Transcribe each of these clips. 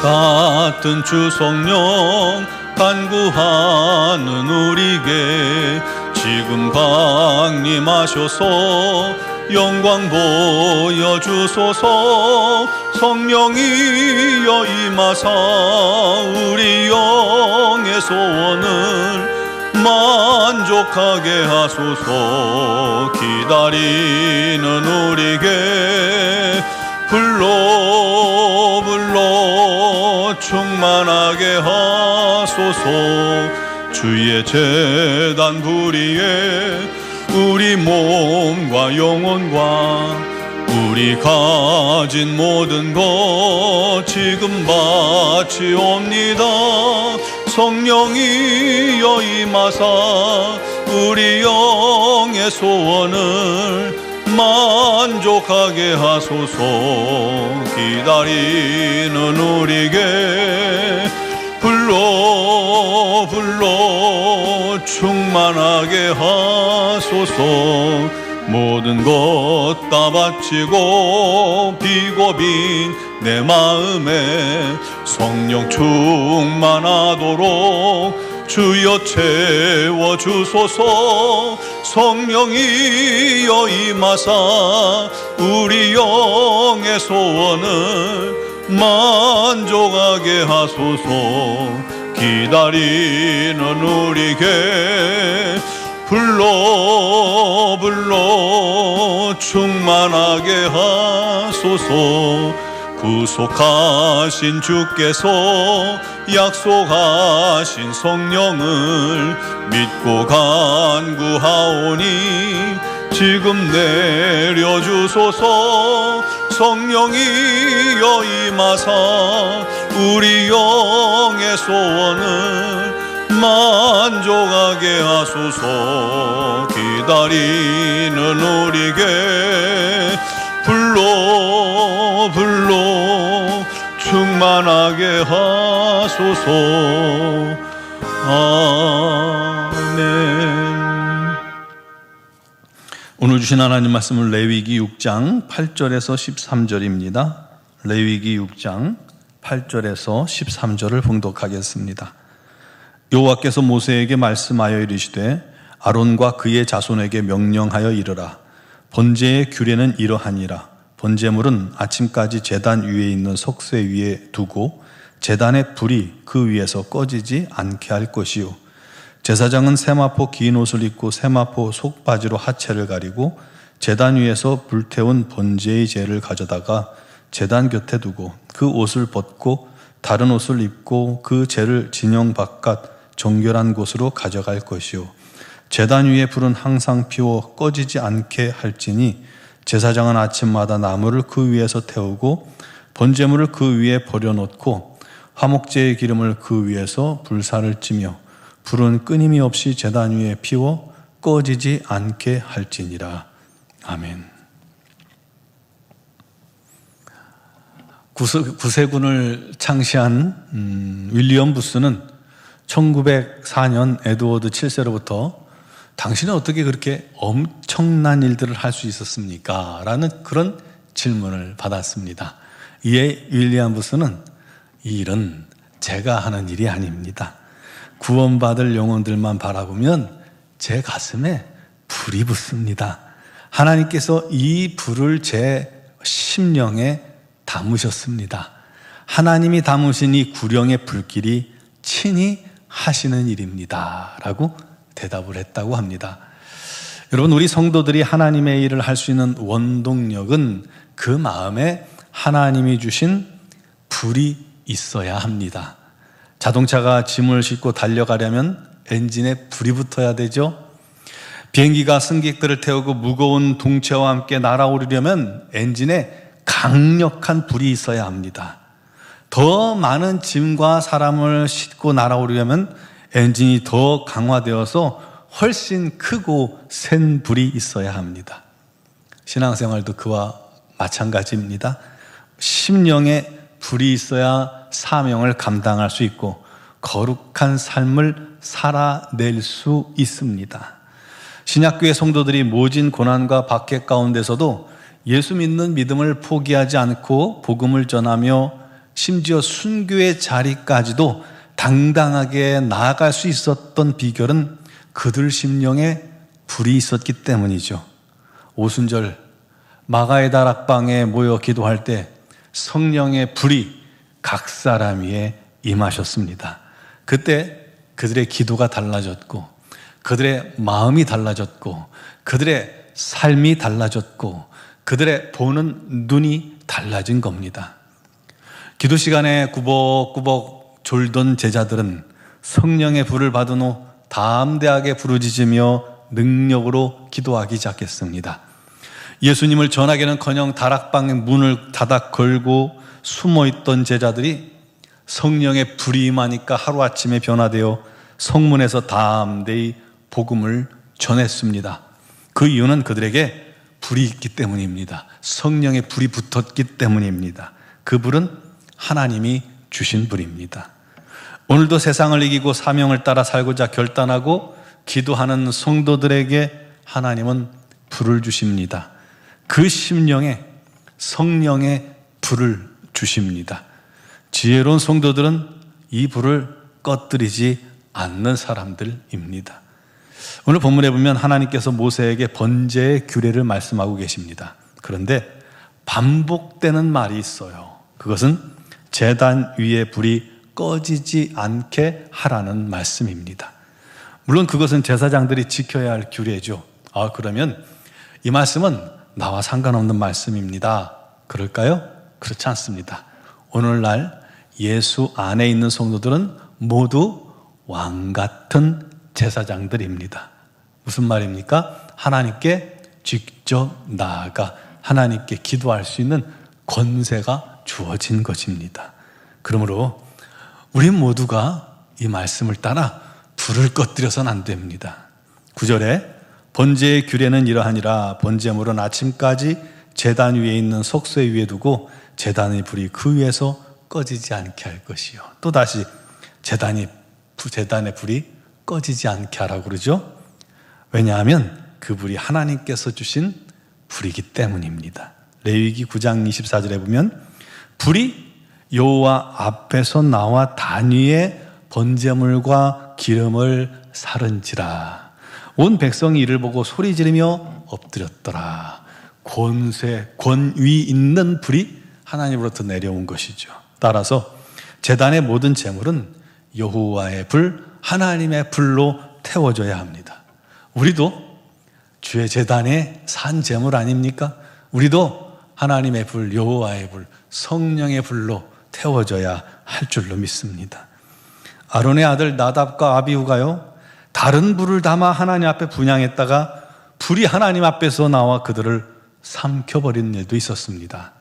같은 주 성령 간구하는 우리에게 지금 강림하셔서 영광 보여주소서. 성령이여 임하사 우리 영의 소원을 만족하게 하소서. 기다리는 우리에게 불러 불러 충만하게 하소서. 주의 재단 부리에 우리 몸과 영혼과 우리 가진 모든 것 지금 바치옵니다. 성령이여 임하사 우리 영의 소원을 만족하게 하소서. 기다리는 우리에게. 불러 불러 충만하게 하소서. 모든 것 다 바치고 비고 빈 내 마음에 성령 충만하도록 주여 채워 주소서 성령이여 임하사 우리 영의 소원을 만족하게 하소서. 기다리는 우리에게 불러 불러 충만하게 하소서 구속하신 주께서 약속하신 성령을 믿고 간구하오니 지금 내려주소서. 성령이여 임하사 우리 영의 소원을 만족하게 하소서. 기다리는 우리에게 불러 충만하게 하소서. 아멘. 오늘 주신 하나님 말씀은 레위기 6장 8절에서 13절입니다. 레위기 6장 8절에서 13절을 봉독하겠습니다. 여호와께서 모세에게 말씀하여 이르시되 아론과 그의 자손에게 명령하여 이르라. 번제의 규례는 이러하니라 번제물은 아침까지 제단 위에 있는 석쇠 위에 두고 제단의 불이 그 위에서 꺼지지 않게 할 것이요. 제사장은 세마포 긴 옷을 입고 세마포 속바지로 하체를 가리고 제단 위에서 불태운 번제의 재를 가져다가 제단 곁에 두고 그 옷을 벗고 다른 옷을 입고 그 재를 진영 바깥 정결한 곳으로 가져갈 것이요. 제단 위에 불은 항상 피워 꺼지지 않게 할지니 제사장은 아침마다 나무를 그 위에서 태우고 번제물을 그 위에 버려놓고 화목제의 기름을 그 위에서 불사를 찌며 불은 끊임이 없이 제단 위에 피워 꺼지지 않게 할지니라. 아멘. 구세군을 창시한 음, 윌리엄 부스는 1904년 에드워드 7세로부터 당신은 어떻게 그렇게 엄청난 일들을 할 수 있었습니까? 라는 그런 질문을 받았습니다. 이에 윌리엄 부스는 이 일은 제가 하는 일이 아닙니다. 구원받을 영혼들만 바라보면 제 가슴에 불이 붙습니다. 하나님께서 이 불을 제 심령에 담으셨습니다. 하나님이 담으신 이 구령의 불길이 친히 하시는 일입니다. 라고 대답을 했다고 합니다. 여러분, 우리 성도들이 하나님의 일을 할 수 있는 원동력은 그 마음에 하나님이 주신 불이 있어야 합니다. 자동차가 짐을 싣고 달려가려면 엔진에 불이 붙어야 되죠. 비행기가 승객들을 태우고 무거운 둥체와 함께 날아오르려면 엔진에 강력한 불이 있어야 합니다. 더 많은 짐과 사람을 싣고 날아오르려면 엔진이 더 강화되어서 훨씬 크고 센 불이 있어야 합니다. 신앙생활도 그와 마찬가지입니다. 심령에 불이 있어야 사명을 감당할 수 있고 거룩한 삶을 살아낼 수 있습니다. 신약교회 성도들이 모진 고난과 박해 가운데서도 예수 믿는 믿음을 포기하지 않고 복음을 전하며 심지어 순교의 자리까지도 당당하게 나아갈 수 있었던 비결은 그들 심령에 불이 있었기 때문이죠. 오순절 마가의 다락방에 모여 기도할 때 성령의 불이 각 사람 위에 임하셨습니다. 그때 그들의 기도가 달라졌고 그들의 마음이 달라졌고 그들의 삶이 달라졌고 그들의 보는 눈이 달라진 겁니다. 기도 시간에 꾸벅꾸벅 졸던 제자들은 성령의 불을 받은 후 담대하게 부르짖으며 능력으로 기도하기 시작했습니다. 예수님을 전하기는커녕 다락방의 문을 닫아 걸고 숨어 있던 제자들이 성령의 불이 임하니까 하루아침에 변화되어 성문에서 담대히 복음을 전했습니다. 그 이유는 그들에게 불이 있기 때문입니다. 성령의 불이 붙었기 때문입니다. 그 불은 하나님이 주신 불입니다. 오늘도 세상을 이기고 사명을 따라 살고자 결단하고 기도하는 성도들에게 하나님은 불을 주십니다. 그 심령에 성령의 불을 주십니다. 지혜로운 성도들은 이 불을 꺼뜨리지 않는 사람들입니다. 오늘 본문에 보면 하나님께서 모세에게 번제의 규례를 말씀하고 계십니다. 그런데 반복되는 말이 있어요. 그것은 재단 위에 불이 꺼지지 않게 하라는 말씀입니다. 물론 그것은 제사장들이 지켜야 할 규례죠. 아, 그러면 이 말씀은 나와 상관없는 말씀입니다. 그럴까요? 그렇지 않습니다. 오늘날 예수 안에 있는 성도들은 모두 왕 같은 제사장들입니다. 무슨 말입니까? 하나님께 직접 나아가 하나님께 기도할 수 있는 권세가 주어진 것입니다. 그러므로 우리 모두가 이 말씀을 따라 불을 꺼뜨려서는 안 됩니다. 9절에 번제의 규례는 이러하니라 번제물은 아침까지 재단 위에 있는 속쇠 위에 두고 재단의 불이 그 위에서 꺼지지 않게 할 것이요. 또 다시 재단이 재단의 불이 꺼지지 않게 하라고 그러죠. 왜냐하면 그 불이 하나님께서 주신 불이기 때문입니다. 레위기 9장 24절에 보면 불이 여호와 앞에서 나와 단위의 번제물과 기름을 사른지라 온 백성이 이를 보고 소리 지르며 엎드렸더라. 권세, 권위 있는 불이 하나님으로부터 내려온 것이죠. 따라서 재단의 모든 재물은 여호와의 불, 하나님의 불로 태워져야 합니다. 우리도 주의 재단의 산 재물 아닙니까? 우리도 하나님의 불, 여호와의 불, 성령의 불로 태워져야 할 줄로 믿습니다. 아론의 아들 나답과 아비후가요, 다른 불을 담아 하나님 앞에 분양했다가 불이 하나님 앞에서 나와 그들을 삼켜버린 일도 있었습니다.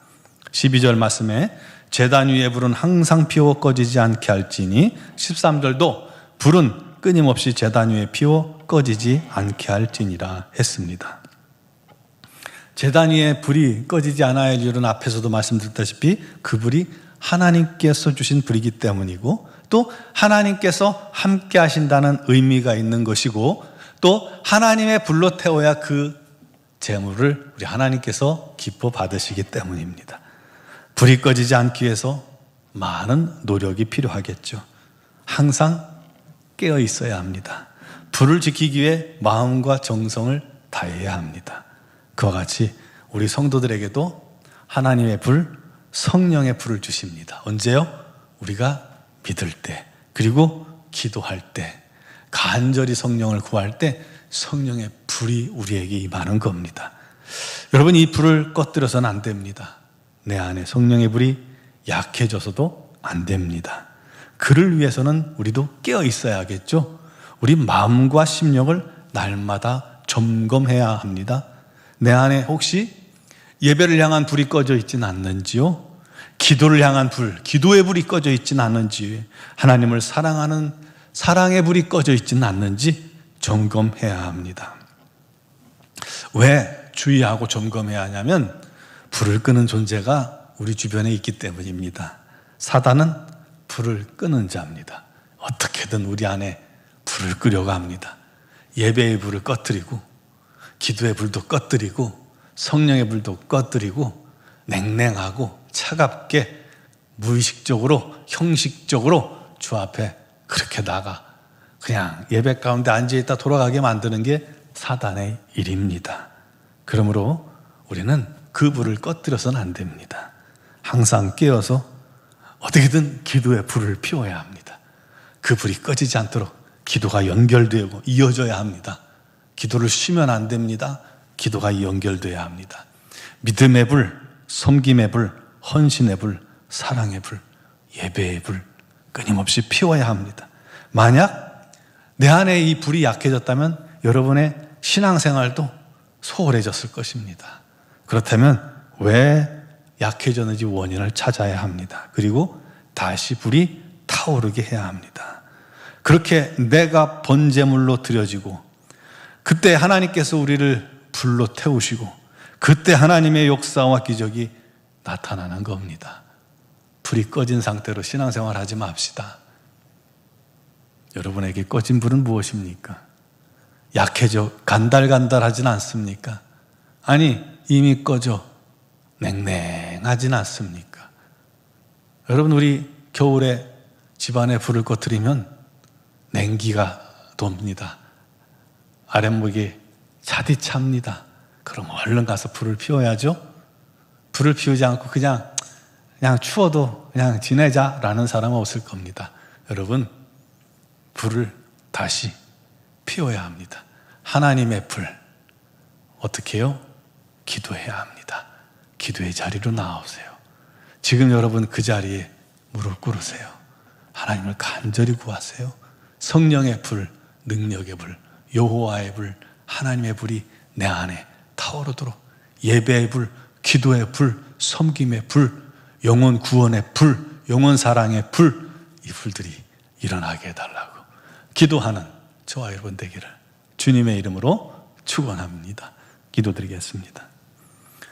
12절 말씀에 재단 위에 불은 항상 피워 꺼지지 않게 할지니 13절도 불은 끊임없이 재단 위에 피워 꺼지지 않게 할지니라 했습니다. 재단 위에 불이 꺼지지 않아야 할 이유는 앞에서도 말씀드렸다시피 그 불이 하나님께서 주신 불이기 때문이고 또 하나님께서 함께 하신다는 의미가 있는 것이고 또 하나님의 불로 태워야 그 재물을 우리 하나님께서 기뻐 받으시기 때문입니다. 불이 꺼지지 않기 위해서 많은 노력이 필요하겠죠. 항상 깨어 있어야 합니다. 불을 지키기 위해 마음과 정성을 다해야 합니다. 그와 같이 우리 성도들에게도 하나님의 불, 성령의 불을 주십니다. 언제요? 우리가 믿을 때, 그리고 기도할 때, 간절히 성령을 구할 때 성령의 불이 우리에게 임하는 겁니다. 여러분, 이 불을 꺼뜨려서는 안 됩니다. 내 안에 성령의 불이 약해져서도 안 됩니다. 그를 위해서는 우리도 깨어 있어야겠죠? 우리 마음과 심령을 날마다 점검해야 합니다. 내 안에 혹시 예배를 향한 불이 꺼져 있지는 않는지요? 기도를 향한 불, 기도의 불이 꺼져 있지는 않는지, 하나님을 사랑하는 사랑의 불이 꺼져 있지는 않는지 점검해야 합니다. 왜 주의하고 점검해야 하냐면 불을 끄는 존재가 우리 주변에 있기 때문입니다. 사단은 불을 끄는 자입니다. 어떻게든 우리 안에 불을 끄려고 합니다. 예배의 불을 꺼뜨리고 기도의 불도 꺼뜨리고 성령의 불도 꺼뜨리고 냉랭하고 차갑게 무의식적으로 형식적으로 주 앞에 그렇게 나가 그냥 예배 가운데 앉아 있다 돌아가게 만드는 게 사단의 일입니다. 그러므로 우리는 그 불을 꺼뜨려서는 안 됩니다. 항상 깨어서 어떻게든 기도의 불을 피워야 합니다. 그 불이 꺼지지 않도록 기도가 연결되고 이어져야 합니다. 기도를 쉬면 안 됩니다. 기도가 연결돼야 합니다. 믿음의 불, 섬김의 불, 헌신의 불, 사랑의 불, 예배의 불 끊임없이 피워야 합니다. 만약 내 안에 이 불이 약해졌다면 여러분의 신앙생활도 소홀해졌을 것입니다. 그렇다면 왜 약해졌는지 원인을 찾아야 합니다. 그리고 다시 불이 타오르게 해야 합니다. 그렇게 내가 번제물로 드려지고 그때 하나님께서 우리를 불로 태우시고 그때 하나님의 역사와 기적이 나타나는 겁니다. 불이 꺼진 상태로 신앙생활 하지 맙시다. 여러분에게 꺼진 불은 무엇입니까? 약해져 간달간달하진 않습니까? 아니 이미 꺼져 냉랭하진 않습니까? 여러분 우리 겨울에 집안에 불을 꺼뜨리면 냉기가 돕니다. 아랫목이 차디찹니다. 그럼 얼른 가서 불을 피워야죠. 불을 피우지 않고 그냥 그냥 추워도 그냥 지내자라는 사람은 없을 겁니다. 여러분 불을 다시 피워야 합니다. 하나님의 불 어떻게 해요? 기도해야 합니다. 기도의 자리로 나오세요. 지금 여러분 그 자리에 무릎 꿇으세요. 하나님을 간절히 구하세요. 성령의 불, 능력의 불, 여호와의 불, 하나님의 불이 내 안에 타오르도록 예배의 불, 기도의 불, 섬김의 불, 영혼 구원의 불, 영혼 사랑의 불, 이 불들이 일어나게 해달라고 기도하는 저와 여러분 되기를 주님의 이름으로 축원합니다. 기도드리겠습니다.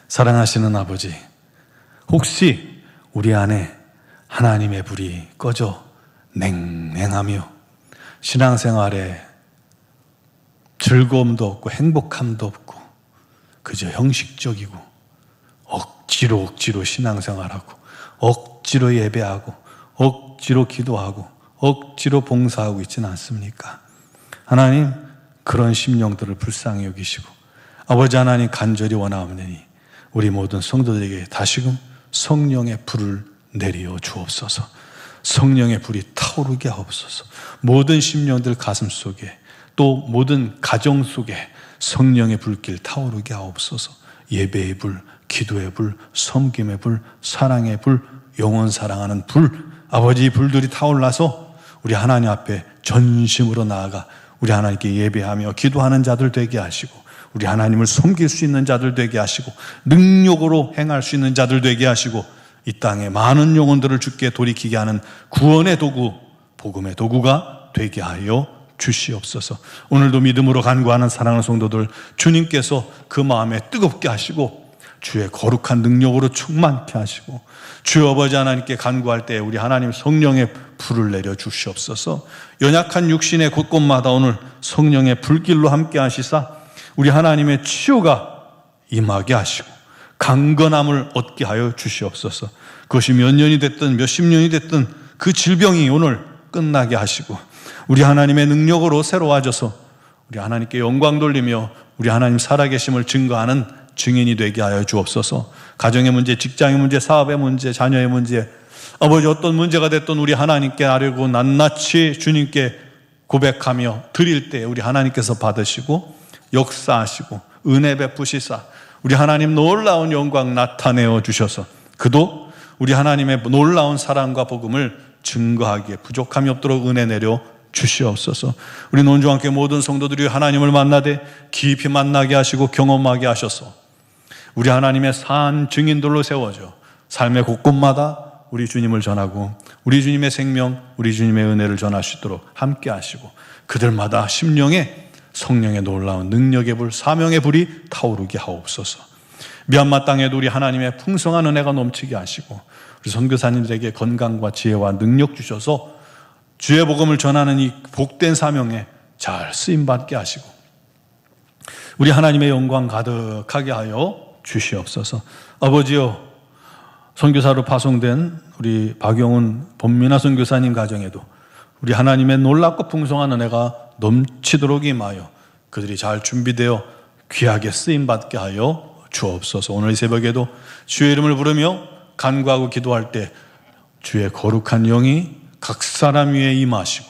사랑하시는 아버지, 혹시 우리 안에 하나님의 불이 꺼져 냉랭하며 신앙생활에 즐거움도 없고 행복함도 없고 그저 형식적이고 억지로 억지로 신앙생활하고 억지로 예배하고 억지로 기도하고 억지로 봉사하고 있지는 않습니까? 하나님 그런 심령들을 불쌍히 여기시고 아버지 하나님 간절히 원하옵느니 우리 모든 성도들에게 다시금 성령의 불을 내리어 주옵소서. 성령의 불이 타오르게 하옵소서. 모든 심령들 가슴 속에 또 모든 가정 속에 성령의 불길 타오르게 하옵소서. 예배의 불, 기도의 불, 섬김의 불, 사랑의 불, 영원 사랑하는 불, 아버지 불들이 타올라서 우리 하나님 앞에 전심으로 나아가 우리 하나님께 예배하며 기도하는 자들 되게 하시고 우리 하나님을 섬길 수 있는 자들 되게 하시고 능력으로 행할 수 있는 자들 되게 하시고 이 땅에 많은 영혼들을 주께 돌이키게 하는 구원의 도구, 복음의 도구가 되게 하여 주시옵소서. 오늘도 믿음으로 간구하는 사랑하는 성도들 주님께서 그 마음에 뜨겁게 하시고 주의 거룩한 능력으로 충만케 하시고 주 아버지 하나님께 간구할 때 우리 하나님 성령의 불을 내려 주시옵소서. 연약한 육신의 곳곳마다 오늘 성령의 불길로 함께 하시사 우리 하나님의 치유가 임하게 하시고 강건함을 얻게 하여 주시옵소서. 그것이 몇 년이 됐든 몇십 년이 됐든 그 질병이 오늘 끝나게 하시고 우리 하나님의 능력으로 새로워져서 우리 하나님께 영광 돌리며 우리 하나님 살아계심을 증거하는 증인이 되게 하여 주옵소서. 가정의 문제, 직장의 문제, 사업의 문제, 자녀의 문제, 아버지 어떤 문제가 됐던 우리 하나님께 아뢰고 낱낱이 주님께 고백하며 드릴 때 우리 하나님께서 받으시고 역사하시고 은혜 베푸시사 우리 하나님 놀라운 영광 나타내어 주셔서 그도 우리 하나님의 놀라운 사랑과 복음을 증거하기에 부족함이 없도록 은혜 내려 주시옵소서. 우리 논주와 함께 모든 성도들이 하나님을 만나되 깊이 만나게 하시고 경험하게 하셔서 우리 하나님의 산 증인들로 세워져 삶의 곳곳마다 우리 주님을 전하고 우리 주님의 생명, 우리 주님의 은혜를 전하시도록 함께 하시고 그들마다 심령에 성령의 놀라운 능력의 불, 사명의 불이 타오르게 하옵소서. 미얀마 땅에도 우리 하나님의 풍성한 은혜가 넘치게 하시고 우리 선교사님들에게 건강과 지혜와 능력 주셔서 주의 복음을 전하는 이 복된 사명에 잘 쓰임 받게 하시고 우리 하나님의 영광 가득하게 하여 주시옵소서. 아버지여 선교사로 파송된 우리 박용훈 본민아 선교사님 가정에도 우리 하나님의 놀랍고 풍성한 은혜가 넘치도록 임하여 그들이 잘 준비되어 귀하게 쓰임 받게 하여 주옵소서. 오늘 새벽에도 주의 이름을 부르며 간구하고 기도할 때 주의 거룩한 영이 각 사람 위에 임하시고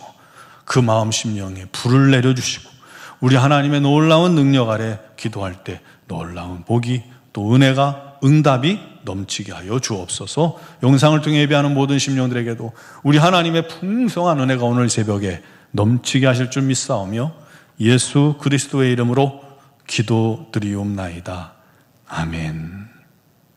그 마음 심령에 불을 내려주시고 우리 하나님의 놀라운 능력 아래 기도할 때 놀라운 복이 또 은혜가 응답이 넘치게 하여 주옵소서 영상을 통해 예배하는 모든 심령들에게도 우리 하나님의 풍성한 은혜가 오늘 새벽에 넘치게 하실 줄 믿사오며 예수 그리스도의 이름으로 기도드리옵나이다. 아멘.